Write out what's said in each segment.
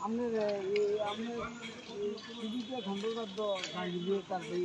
আপনার আপনার টিভিতে খন্ডকাদ্য গাড়ি দিয়ে তার এই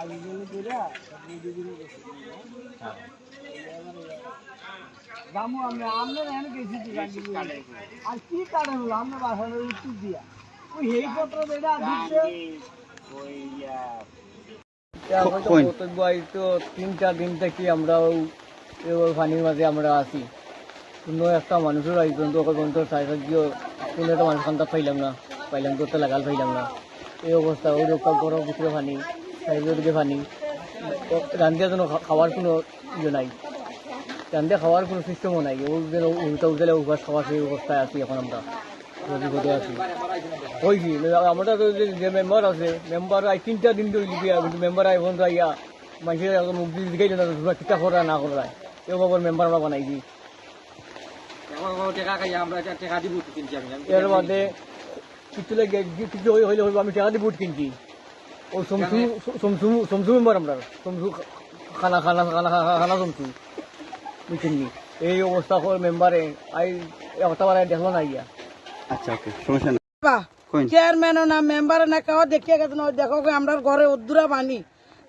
আগে করে দামও আমরা আমরা এখানে গেছি তো গাড়ি দিয়ে। আর কি কারণ হলো আমরা বাসানোর উত্তর দিয়া ওই হেলিকপ্টার বেড়া দিচ্ছে কইন। কর্তব্য তো তিন চার দিন থেকে আমরা ওই পানির মাঝে আমরা আছি। কোনো একটা মানুষের আই পর্যন্ত ওখান পর্যন্ত সাহায্য কোনো একটা মানুষ খান্তা পাইলাম না, পাইলাম করতে লাগাল পাইলাম না। এই অবস্থা, ওই রক্ষা করো ভিতরে পানি সাইডের দিকে পানি রান্ধিয়া যেন খাওয়ার কোনো ইয়ে নাই। রান্ধিয়া খাওয়ার কোনো সিস্টেমও নাই। ও যেন উল্টা উল্টালে উপাস খাওয়ার সেই অবস্থায় আছি এখন আমরা। বিপদে আমরা তো যে- মেম্বার আছে মেম্বার আই তিনটা দিন ধরে দিয়া কিন্তু মেম্বার আই এখন আইয়া মানুষের মুখ দিয়ে করা না করা এও বাবার মেম্বার আমরা বানাই দিই এর মধ্যে কিছু লাগে কিছু হই- হইলে হইব আমি টাকা দিয়ে বুট কিনছি ও সমসু সমসু সমসু মেম্বার আমরা সমসু খানা খানা খানা সমসু বুঝছেন এই অবস্থা করে মেম্বারে আই একটা বার দেখল না ইয়া আচ্ছা ওকে সমস্যা নেই। বাহ না মেম্বারও না কেউ দেখিয়ে গেছে না দেখো আমরা ঘরে উদ্দুরা বানি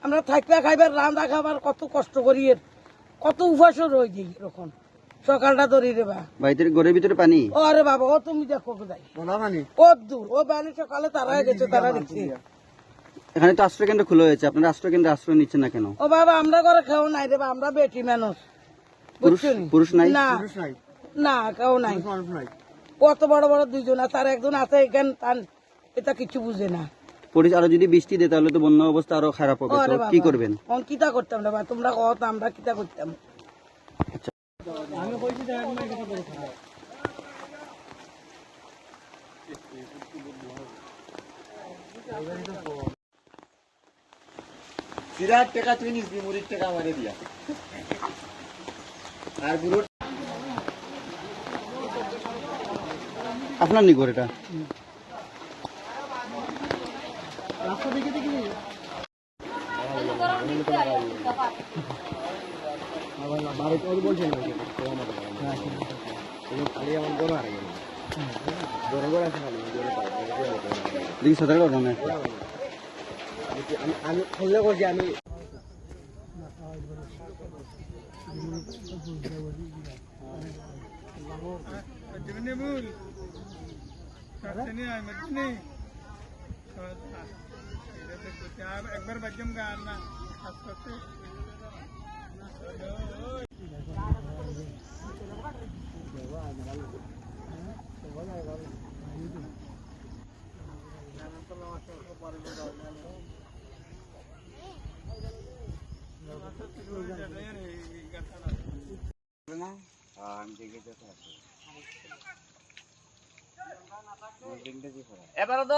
আমরা থাকবে খাইবার রান্না খাবার কত কষ্ট করি এর। কত উপাসও রয়ে যাই এরকম। সকালটা ধরি রে বা। বাড়িতে ঘরের ভিতরে পানি? ও আরে বাবা ও তুমি দেখো কোথায়। ও দূর। ও বানি সকালে তারা গেছে তারা দেখছি। এখানে তো আশ্রয় কেন্দ্র খোলা হয়েছে আপনারা আশ্রয় কেন্দ্রে আশ্রয় নিচ্ছেন না কেন? ও বাবা আমরা ঘরে খাও নাই রে বা আমরা বেটি মানুষ। পুরুষ নাই? না। না কেউ নাই। কত বড় বড় দুইজন আছে আর একজন আছে এখান এটা কিছু বুঝে না। আরও যদি বৃষ্টি দেয় তাহলে তো বন্যা অবস্থা আরও খারাপ হবে। তো কি করবেন? কিতা করতাম বা তোমরা কত আমরা কিতা করতাম। টাকা তুই নিস মুড়ির টাকা মারে দিয়া। আর আপনার নি ঘর এটা? দেখি সতর্ক করবেন না আমি খুললে করছি আমি একবার বাজ্যম গান না আস্তে আস্তে এবারে তো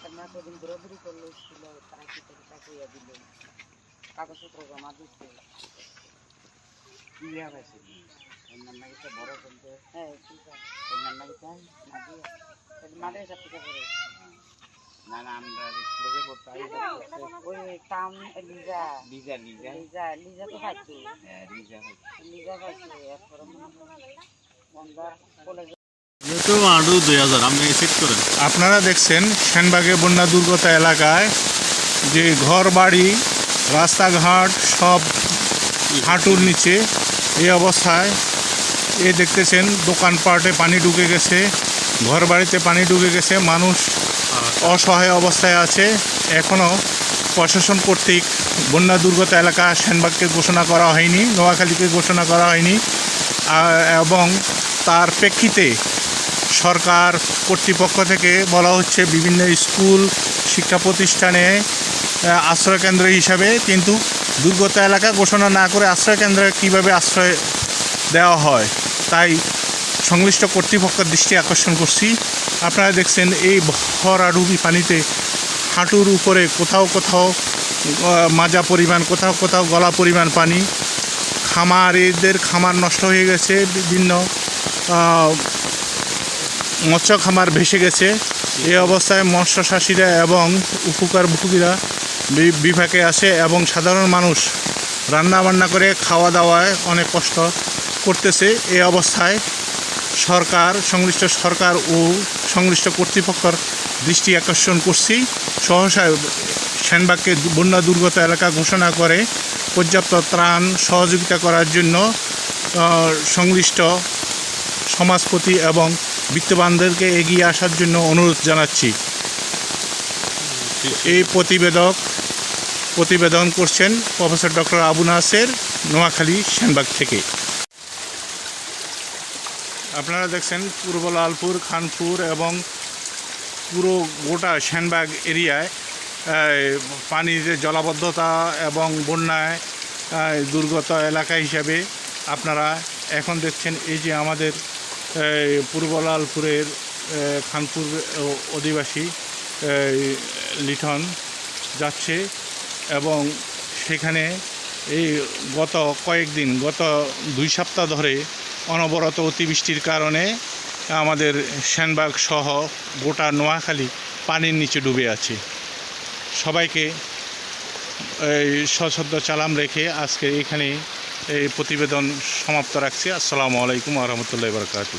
জান্ডা ওকে মহসিলা কাগজপত্র জমা দিচ্ছে। হ্যাঁ ঠিক আছে মাঠে হিসাব থেকে করে। ওই কাম লিজা। লিজা লিজা। লিজা তো পাইছি লিজা পাইছি এরপরে বন্ধার কলেজ আপনারা দেখছেন সেনবাগে বন্যা দুর্গত এলাকায় যে ঘর বাড়ি, রাস্তাঘাট, সব হাঁটুর নিচে এই অবস্থায়। এ দেখতেছেন, দোকানপাটে পানি ঢুকে গেছে, ঘর বাড়িতে পানি ঢুকে গেছে, মানুষ অসহায় অবস্থায় আছে। এখনও প্রশাসন কর্তৃক বন্যা দুর্গত এলাকা সেনবাগকে ঘোষণা করা হয়নি, নোয়াখালীকে ঘোষণা করা হয়নি। এবং তার প্রেক্ষিতে সরকার কর্তৃপক্ষ থেকে বলা হচ্ছে বিভিন্ন স্কুল, শিক্ষা প্রতিষ্ঠানে আশ্রয়কেন্দ্র হিসাবে কিন্তু দুর্গত এলাকা ঘোষণা না করে আশ্রয়কেন্দ্রে কীভাবে আশ্রয় দেওয়া হয়, তাই সংশ্লিষ্ট কর্তৃপক্ষের দৃষ্টি আকর্ষণ করছি। আপনারা দেখছেন এই ভরাডুবি পানিতে হাঁটুর উপরে কোথাও কোথাও মাজা পরিমাণ, কোথাও কোথাও গলা পরিমাণ পানি। খামারিদের খামার নষ্ট হয়ে গেছে, বিভিন্ন মৎস্য খামার ভেসে গেছে। এই অবস্থায় মৎস্য চাষিরা এবং উপকারভোগীরা বি- বিভাগে আছে এবং সাধারণ মানুষ রান্না বান্না করে খাওয়া দাওয়ায় অনেক কষ্ট করতেছে। এই অবস্থায় সরকার, সংশ্লিষ্ট সরকার ও সংশ্লিষ্ট কর্তৃপক্ষের দৃষ্টি আকর্ষণ করছি। সহসা সেনবাগকে বন্যা দুর্গত এলাকা ঘোষণা করে পর্যাপ্ত ত্রাণ সহযোগিতা করার জন্য সংশ্লিষ্ট সমাজপতি এবং বিত্তবানদেরকে এগিয়ে আসার জন্য অনুরোধ জানাচ্ছি। এই প্রতিবেদক প্রতিবেদন করছেন প্রফেসর ডক্টর আবু নাসের, নোয়াখালী, সেনবাগ থেকে। আপনারা দেখছেন পূর্ব লালপুর, খানপুর এবং পুরো গোটা সেনবাগ এরিয়ায় পানির জলাবদ্ধতা এবং বন্যায় দুর্গত এলাকা হিসাবে আপনারা এখন দেখছেন এই যে আমাদের এই, পূর্ব লালপুরের খানপুর অধিবাসী লিঠন যাচ্ছে এবং সেখানে এই গত কয়েকদিন গত দুই সপ্তাহ ধরে অনবরত অতিবৃষ্টির কারণে আমাদের সেনবাগ সহ গোটা নোয়াখালী পানির নিচে ডুবে আছে। সবাইকে সশ্রদ্ধ চালাম রেখে আজকে এখানে এই প্রতিবেদন সমাপ্ত রাখছি। আসসালামু আলাইকুম আহমতুল্লাহ বরকাতু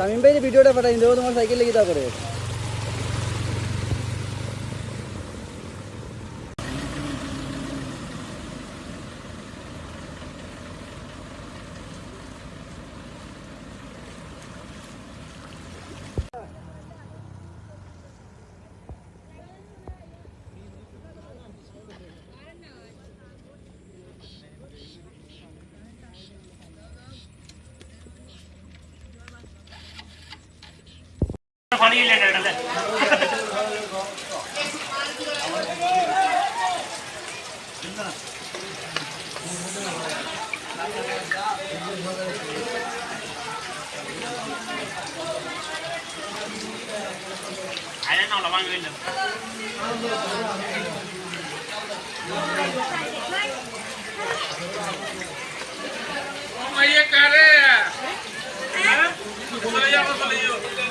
শামিম ভাই ভিডিওটা পাঠাই দেবো তোমার সাইকেল লেগে তা করে பணியில் நடந்த. அதெல்லாம் அவ்வளோ வாங்கவே இல்லை. மையக்காரே.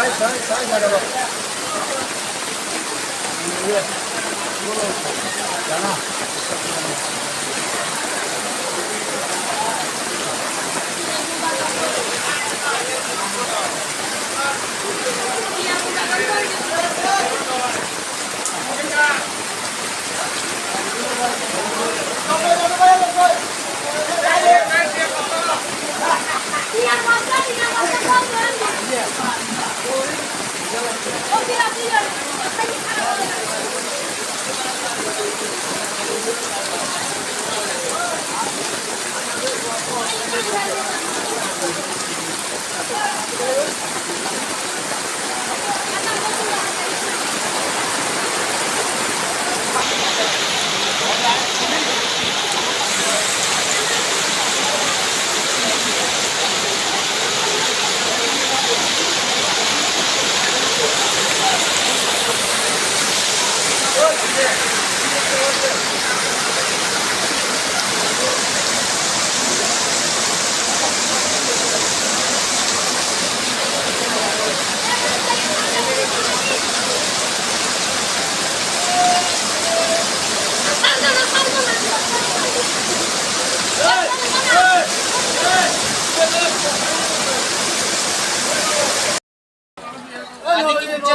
Tinggal Good, good, good.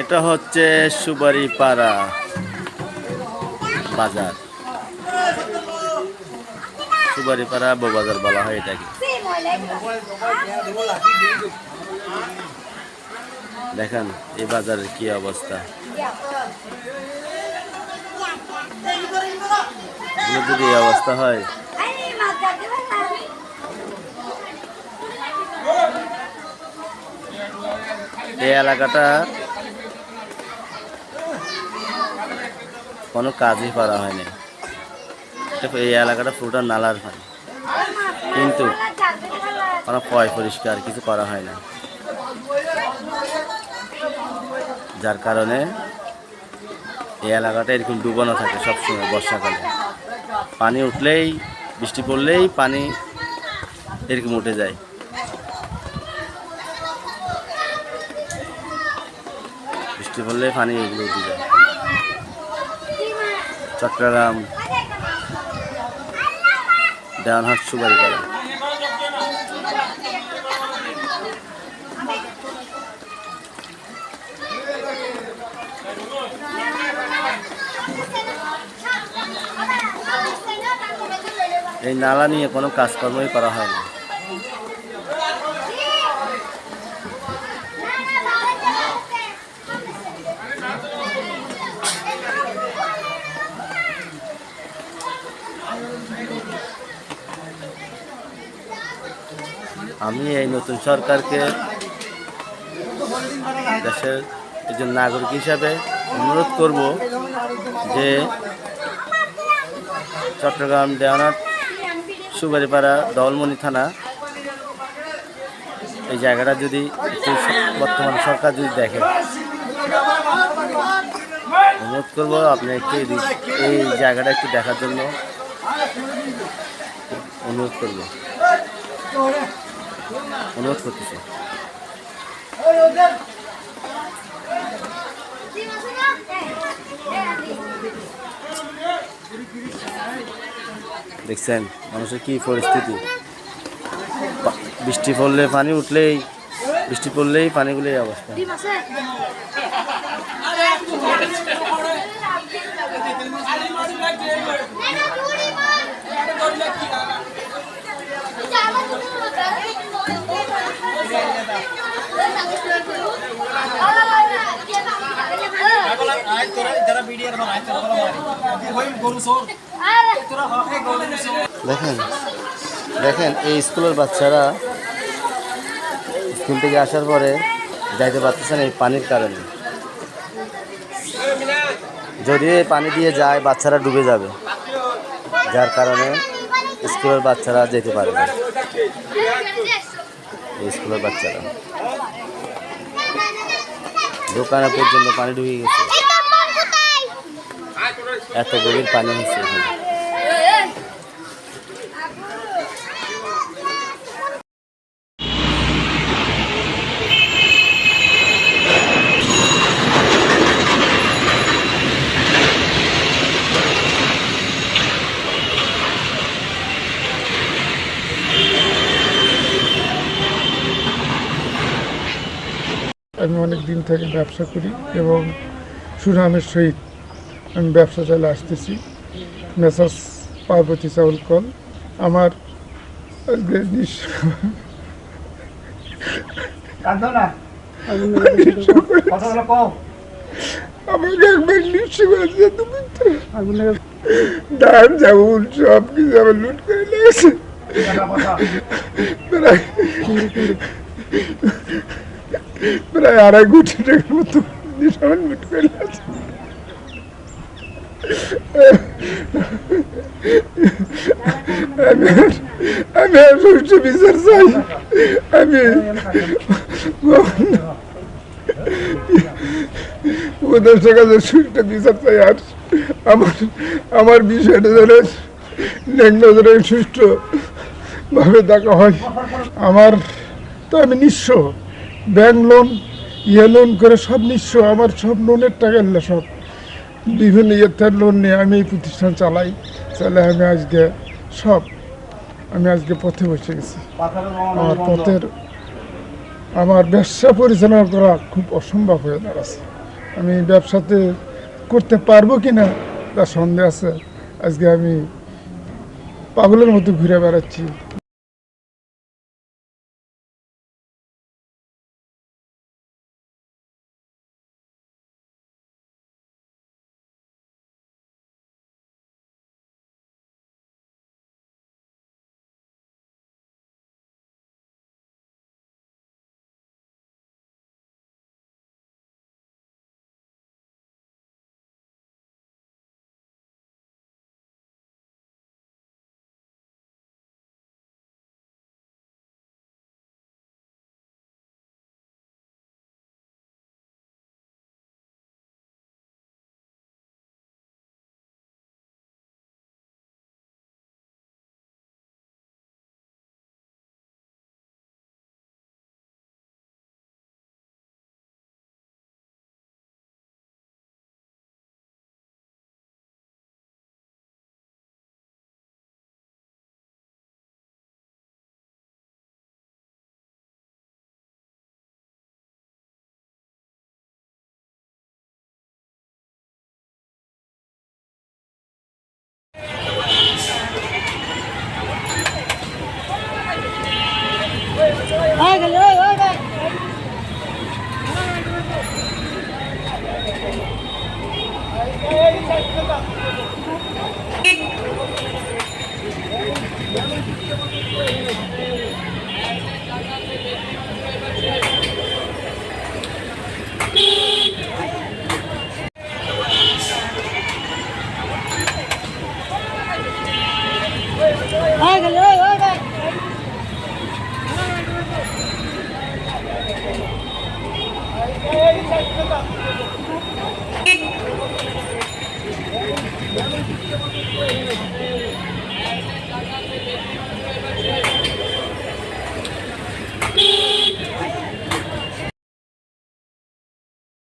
এটা হচ্ছে সুবারি পাড়া বাজার। সুবারি পাড়া বাজার বলা হয় এটাকে। দেখেন এই বাজারের কি অবস্থা। যদি অবস্থা হয়। এই এলাকাটা কোনো কাজই করা হয়নি। এই এলাকাটা পুরোটা নালার হয়। কিন্তু কোনো পয় পরিষ্কার কিছু করা হয় না। যার কারণে এই এলাকাটা এরকম ডুবানো থাকে সবসময় বর্ষাকালে। পানি উঠলেই, বৃষ্টি পড়লেই পানি এরকম উঠে যায়। বৃষ্টি পড়লে পানি এগুলো উঠে যায়। চট্টগ্রাম সুবারি করা। এই নালা নিয়ে কোনো কাজকর্মই করা হয় না আমি এই নতুন সরকারকে দেশের একজন নাগরিক হিসাবে অনুরোধ করব যে চট্টগ্রাম দেওয়ানাট সুবারিপাড়া দলমণি থানা এই জায়গাটা যদি বর্তমান সরকার যদি দেখে। অনুরোধ করব আপনি একটু এই জায়গাটা একটু দেখার জন্য অনুরোধ করব। অনুরোধ করতেছি দেখছেন মানুষের কি পরিস্থিতি বৃষ্টি পড়লে পানি উঠলেই বৃষ্টি পড়লেই পানিগুলো এই অবস্থা দেখেন দেখেন, এই স্কুলের বাচ্চারা স্কুল থেকে আসার পরে যাইতে পারতেছেন এই পানির কারণে। যদি এই পানি দিয়ে যায়, বাচ্চারা ডুবে যাবে। যার কারণে স্কুলের বাচ্চারা যেতে পারে না। এই স্কুলের বাচ্চারা। দোকানে পর্যন্ত পানি ঢুকে গেছে। এত গভীর পানি হচ্ছে এখানে। আমি অনেক দিন থেকে ব্যবসা করি এবং সুনামের সহিত আমি ব্যবসা চালে আসতেছি। মেসাস পার্বতী চাউল কল আমার ডাল চাউল সব কিছু লুট করে লেগেছে প্রায় আড়াই কোটি টাকার মতো জিনিস আমার করে আমি আমি সুষ্ঠু বিচার চাই। আমি ওদের কাছে সুষ্ঠু বিচার চাই আর আমার আমার বিষয়টা যেন নেক নজরে সুষ্ঠু ভাবে দেখা হয়। আমার তো আমি নিঃস্ব। ব্যাংক লোন ইয়ে লোন করে সব নিঃস্ব আমার সব লোনের টাকা এলো সব। বিভিন্ন ইয়ের লোন নিয়ে আমি এই প্রতিষ্ঠান চালাই। চালাই আমি আজকে সব আমি আজকে পথে বসে গেছি। আমার পথের আমার ব্যবসা পরিচালনা করা খুব অসম্ভব হয়ে দাঁড়াচ্ছে। আমি ব্যবসাতে করতে পারব কি না তার সন্দেহ আছে। আজকে আমি পাগলের মতো ঘুরে বেড়াচ্ছি। Thank you.